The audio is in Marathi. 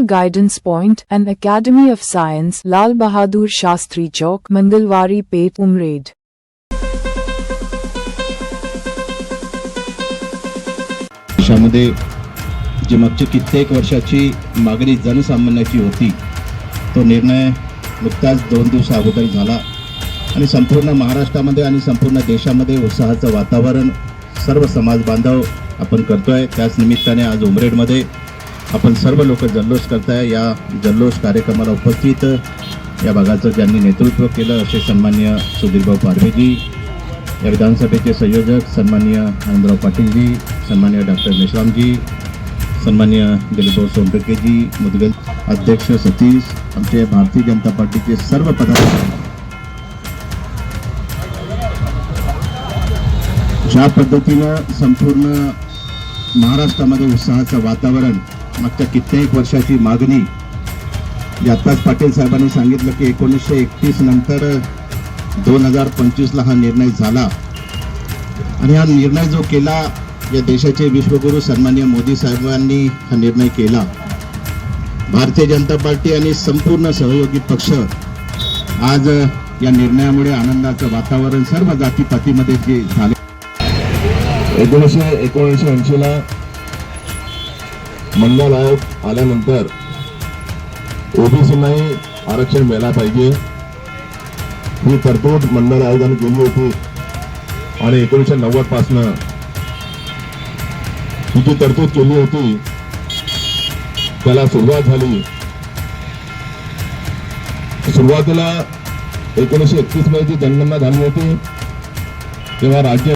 National Guidance Point and Academy of Science, Lal Bahadur Shastri Chowk, Mandalwari Pet Umraid. देशामध्ये जी मागची कित्येक वर्षाची मागणी जनसामान्याची होती तो निर्णय नुकताच दोन दिवस अगोदर झाला आणि संपूर्ण महाराष्ट्रामध्ये आणि संपूर्ण देशामध्ये उत्साहाचं वातावरण सर्व समाज बांधव आपण करतोय त्याच निमित्ताने आज उमरेडमध्ये आपण सर्व लोक जल्लोष करताय. या जल्लोष कार्यक्रमाला उपस्थित या भागाचं ज्यांनी नेतृत्व केलं असे सन्मान्य सुधीरभाऊ पारवेजी या विधानसभेचे संयोजक सन्मान्य आनंदराव पाटीलजी सन्मान्य डॉक्टर मेश्रामजी सन्मान्य दिलीपभाऊ सोनटकेजी मुदगल अध्यक्ष सतीश आमचे भारतीय जनता पार्टीचे सर्व पदाधिकारी. ज्या पद्धतीनं संपूर्ण महाराष्ट्रामध्ये उत्साहाचं वातावरण मागच्या कित्येक वर्षाची मागणी. जी आत्ताच पाटील साहेबांनी सांगितलं की एकोणीसशे एकतीस नंतर दोन हजार पंचवीसला हा निर्णय झाला. आणि हा निर्णय जो केला या देशाचे विश्वगुरू सन्मान्य मोदी साहेबांनी हा निर्णय केला. भारतीय जनता पार्टी आणि संपूर्ण सहयोगी पक्ष आज या निर्णयामुळे आनंदाचं वातावरण सर्व जातीपातीमध्ये जे झाले. एकोणीसशे एकोणीसशे ऐंशीला मंडळ आयोग आल्यानंतर ओबीसीनाही आरक्षण मिळायला पाहिजे. ही तरतूद मंडळ आयोगाने केली होती. आणि एकोणीसशे नव्वद पासनं ही जी तरतूद केली होती त्याला सुरुवात झाली. सुरुवातीला एकोणीसशे एकतीसमध्ये जी जनगणना झाली होती तेव्हा राज्य